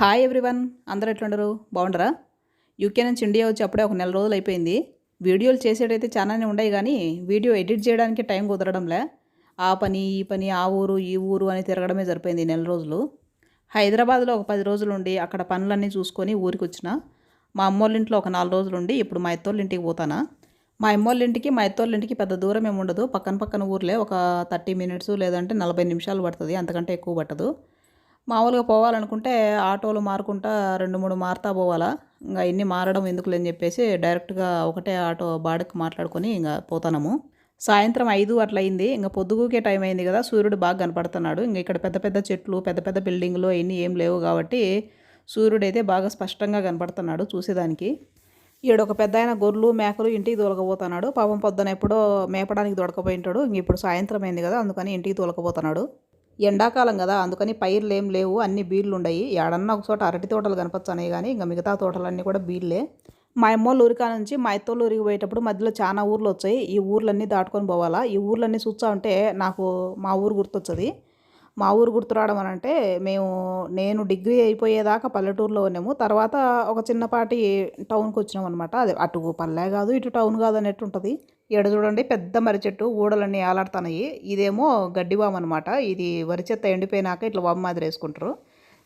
Hi everyone అందరూ ఎట్లుండరు? బాగుండరా? UK నుంచి India వచ్చి అప్పుడే ఒక నెల రోజులు అయిపోయింది. వీడియోలు చేసేటైతే చాలానే ఉన్నాయి కానీ వీడియో ఎడిట్ చేయడానికి టైం కుదరడంలే. ఆ పని ఈ పని ఆ ఊరు ఈ ఊరు అని తిరగడమే సరిపోయింది నెల రోజులు. హైదరాబాద్లో ఒక పది రోజులు ఉండి అక్కడ పనులన్నీ చూసుకొని ఊరికి వచ్చిన. మా అమ్మోళ్ళ ఇంట్లో ఒక నాలుగు రోజులు ఉండి ఇప్పుడు మా ఎత్తోళ్ళ ఇంటికి పోతానా? మా అమ్మోళ్ళ ఇంటికి మా ఎత్తోళ్ళ ఇంటికి పెద్ద దూరం ఏమి ఉండదు. పక్కన పక్కన ఊర్లే ఒక థర్టీ మినిట్స్ లేదంటే నలభై నిమిషాలు పడుతుంది. అంతకంటే ఎక్కువ పట్టదు. మామూలుగా పోవాలనుకుంటే ఆటోలు మారుకుంటా రెండు మూడు మారుతా పోవాలా. ఇంకా ఇన్ని మారడం ఎందుకులేని చెప్పేసి డైరెక్ట్గా ఒకటే ఆటో బాడకి మాట్లాడుకొని ఇంకా పోతాము సాయంత్రం ఐదు అట్లా అయింది ఇంకా పొద్దుగుకే టైం అయింది కదా సూర్యుడు బాగా కనపడుతున్నాడు. ఇంకా ఇక్కడ పెద్ద పెద్ద చెట్లు పెద్ద పెద్ద బిల్డింగ్లు అవన్నీ ఏం లేవు కాబట్టి సూర్యుడు అయితే బాగా స్పష్టంగా కనపడుతున్నాడు చూసేదానికి. ఈడ ఒక పెద్ద ఆయన గొర్రెలు మేకలు ఇంటికి తోలకపోతున్నాడు. పాపం పొద్దున ఎప్పుడో మేపడానికి దొడకపోయింటాడు ఇంక ఇప్పుడు సాయంత్రం అయింది కదా అందుకని ఇంటికి తోలకపోతున్నాడు. ఎండాకాలం కదా అందుకని పైర్లు ఏం లేవు అన్ని బీళ్ళు ఉండయి ఏడన్నా ఒక చోట అరటి తోటలు కనపచ్చాయి కానీ ఇంకా మిగతా తోటలన్నీ కూడా బీళ్ళే మా అమ్మోళ్ళ ఊరికా నుంచి మా ఎత్తోళ్ళ ఊరికి పోయేటప్పుడు మధ్యలో చాలా ఊర్లు వచ్చాయి ఈ ఊర్లన్నీ దాటుకొని పోవాలా. ఈ ఊర్లన్నీ చూస్తా ఉంటే నాకు మా ఊరు గుర్తొచ్చది. మా ఊరు గుర్తు రావడం అని అంటే మేము నేను డిగ్రీ అయిపోయేదాకా పల్లెటూరులో ఉన్నాము తర్వాత ఒక చిన్నపాటి టౌన్కి వచ్చినాం అనమాట అది అటు పల్లె కాదు ఇటు టౌన్ కాదు అన్నట్టు ఉంటుంది. ఎడ చూడండి పెద్ద మర్రి చెట్టు ఊడలన్నీ ఆలాడుతున్నాయి ఇదేమో గడ్డివామ్ అనమాట ఇది వరి చెత్త ఎండిపోయినాక ఇట్లా వామ్ మాదిరి వేసుకుంటారు.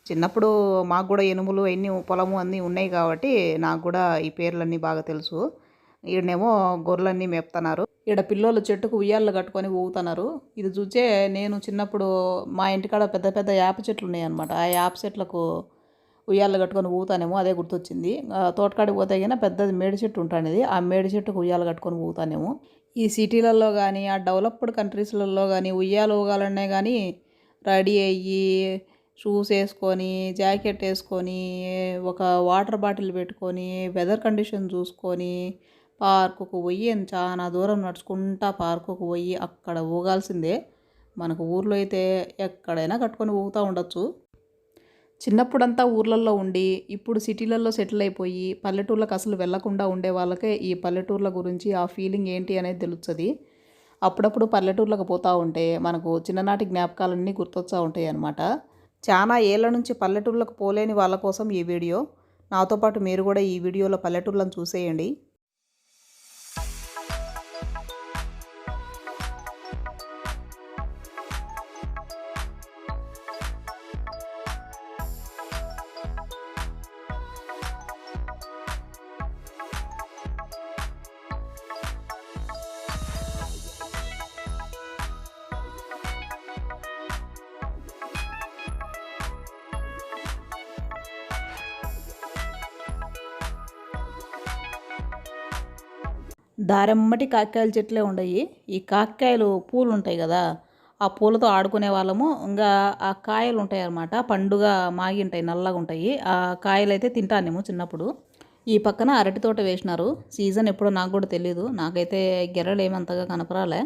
చిన్నప్పుడు మాకు కూడా ఎనుములు ఎన్ని పొలము అన్నీ ఉన్నాయి కాబట్టి నాకు కూడా ఈ పేర్లన్నీ బాగా తెలుసు. ఈడనేమో గొర్రెలన్నీ మేపుతున్నారు. ఈడ పిల్లోళ్ళు చెట్టుకు ఉయ్యాళ్ళు కట్టుకొని ఊగుతున్నారు. ఇది చూసే నేను చిన్నప్పుడు మా ఇంటికాడ పెద్ద పెద్ద యాప చెట్లు ఉన్నాయి అనమాట ఆ యాప చెట్లకు ఉయ్యాలు కట్టుకొని ఊగుతానేమో అదే గుర్తొచ్చింది. తోటకాడికి పోతే కన్నా పెద్దది మేడి చెట్టు ఉంటుంది ఆ మేడి చెట్టుకు ఉయ్యాలు కట్టుకొని ఊగుతానేమో. ఈ సిటీలలో కానీ ఆ డెవలప్డ్ కంట్రీస్లలో కానీ ఉయ్యాలు ఊగాలనే కానీ రెడీ అయ్యి షూస్ వేసుకొని జాకెట్ వేసుకొని ఒక వాటర్ బాటిల్ పెట్టుకొని వెదర్ కండిషన్ చూసుకొని పార్కుకు పోయి చాలా దూరం నడుచుకుంటా పార్కుకు పోయి అక్కడ ఊగాల్సిందే మనకు ఊర్లో అయితే ఎక్కడైనా కట్టుకొని ఊగుతూ ఉండొచ్చు. చిన్నప్పుడంతా ఊర్లలో ఉండి ఇప్పుడు సిటీలలో సెటిల్ అయిపోయి పల్లెటూర్లకు అసలు వెళ్ళకుండా ఉండే వాళ్ళకే ఈ పల్లెటూర్ల గురించి ఆ ఫీలింగ్ ఏంటి అనేది తెలుస్తుంది. అప్పుడప్పుడు పల్లెటూర్లకు పోతూ ఉంటే మనకు చిన్ననాటి జ్ఞాపకాలన్నీ గుర్తొస్తూ ఉంటాయి అన్నమాట. చాలా ఏళ్ళ నుంచి పల్లెటూర్లకు పోలేని వాళ్ళ కోసం ఈ వీడియో. నాతో పాటు మీరు కూడా ఈ వీడియోలో పల్లెటూర్లను చూసేయండి. దారెమ్మటి కాకాయల చెట్లే ఉండయి. ఈ కాకాయలు పూలు ఉంటాయి కదా ఆ పూలతో ఆడుకునే వాళ్ళము. ఇంకా ఆ కాయలు ఉంటాయి అన్నమాట పండుగ మాగి ఉంటాయి నల్లగా ఉంటాయి. ఆ కాయలు అయితే తింటానేమో చిన్నప్పుడు. ఈ పక్కన అరటి తోట వేసినారు. సీజన్ ఎప్పుడో నాకు కూడా తెలియదు నాకైతే గెర్రలు ఏమంతగా కనపరాలే.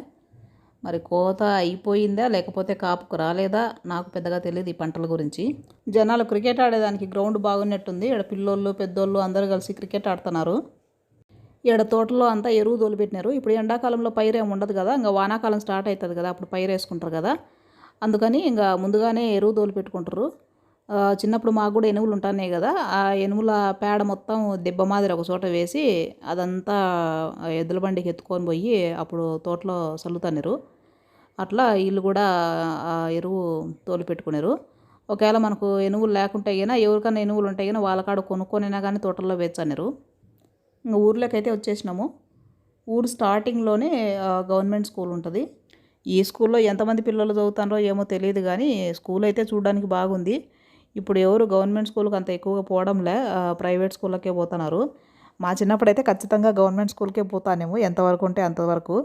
మరి కోత అయిపోయిందా లేకపోతే కాపుకు రాలేదా నాకు పెద్దగా తెలియదు ఈ పంటల గురించి. జనాలు క్రికెట్ ఆడేదానికి గ్రౌండ్ బాగున్నట్టుంది. ఇక్కడ పిల్లోళ్ళు పెద్దోళ్ళు అందరూ కలిసి క్రికెట్ ఆడుతున్నారు. ఈడ తోటలో అంతా ఎరువు తోలిపెట్టినారు ఇప్పుడు ఎండాకాలంలో పైరేం ఉండదు కదా ఇంకా వానాకాలం స్టార్ట్ అవుతుంది కదా అప్పుడు పైరు వేసుకుంటారు కదా. అందుకని ఇంకా ముందుగానే ఎరువు తోలిపెట్టుకుంటారు చిన్నప్పుడు మాకు కూడా ఎనుగులు ఉంటున్నాయి కదా ఆ ఎనుముల పేడ మొత్తం దెబ్బ మాదిరి ఒక చోట వేసి అదంతా ఎద్దుల బండికి ఎత్తుకొని పోయి అప్పుడు తోటలో చల్లుతారు అట్లా వీళ్ళు కూడా ఆ ఎరువు తోలిపెట్టుకున్నారు. ఒకవేళ మనకు ఎనుగులు లేకుంటే అయినా ఎవరికైనా ఎనుగులు ఉంటాయి కానీ వాళ్ళ కాడ కొనుక్కొనైనా కానీ తోటల్లో వేచన్నారు ఇంకా ఊర్లోకి అయితే వచ్చేసినాము. ఊరు స్టార్టింగ్లోనే గవర్నమెంట్ స్కూల్ ఉంటుంది. ఈ స్కూల్లో ఎంతమంది పిల్లలు చదువుతారో ఏమో తెలియదు కానీ స్కూల్ అయితే చూడడానికి బాగుంది. ఇప్పుడు ఎవరు గవర్నమెంట్ స్కూల్కి అంత ఎక్కువగా పోవడంలే ప్రైవేట్ స్కూళ్ళకే పోతున్నారు. మా చిన్నప్పుడు అయితే ఖచ్చితంగా గవర్నమెంట్ స్కూల్కే పోతానేమో ఎంతవరకు ఉంటే అంతవరకు.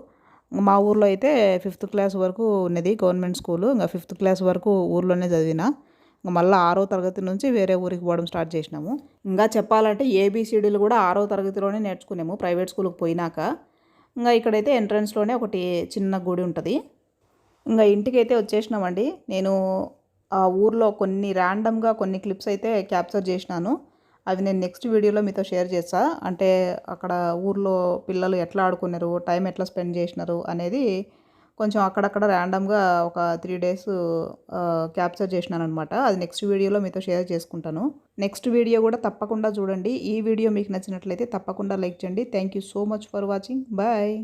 మా ఊర్లో అయితే ఫిఫ్త్ క్లాస్ వరకు ఉన్నది గవర్నమెంట్ స్కూలు. ఇంకా ఫిఫ్త్ క్లాస్ వరకు ఊర్లోనే చదివిన. మళ్ళీ ఆరో తరగతి నుంచి వేరే ఊరికి పోవడం స్టార్ట్ చేసినాము. ఇంకా చెప్పాలంటే ఏబీసీడీలు కూడా ఆరో తరగతిలోనే నేర్చుకున్నాము ప్రైవేట్ స్కూల్కి పోయినాక. ఇంకా ఇక్కడైతే ఎంట్రన్స్లోనే ఒకటి చిన్న గుడి ఉంటుంది. ఇంకా ఇంటికి అయితే వచ్చేసినామండి. నేను ఆ ఊర్లో కొన్ని ర్యాండమ్గా కొన్ని క్లిప్స్ అయితే క్యాప్చర్ చేసినాను. అవి నేను నెక్స్ట్ వీడియోలో మీతో షేర్ చేస్తా. అంటే అక్కడ ఊర్లో పిల్లలు ఎట్లా ఆడుకున్నారు టైం ఎట్లా స్పెండ్ చేసినారు అనేది కొంచెం అక్కడక్కడ ర్యాండమ్గా ఒక త్రీ డేస్ క్యాప్చర్ చేసినాను అనమాట అది నెక్స్ట్ వీడియోలో మీతో షేర్ చేసుకుంటాను. నెక్స్ట్ వీడియో కూడా తప్పకుండా చూడండి. ఈ వీడియో మీకు నచ్చినట్లయితే తప్పకుండా లైక్ చేయండి. Thank you so much for watching. Bye.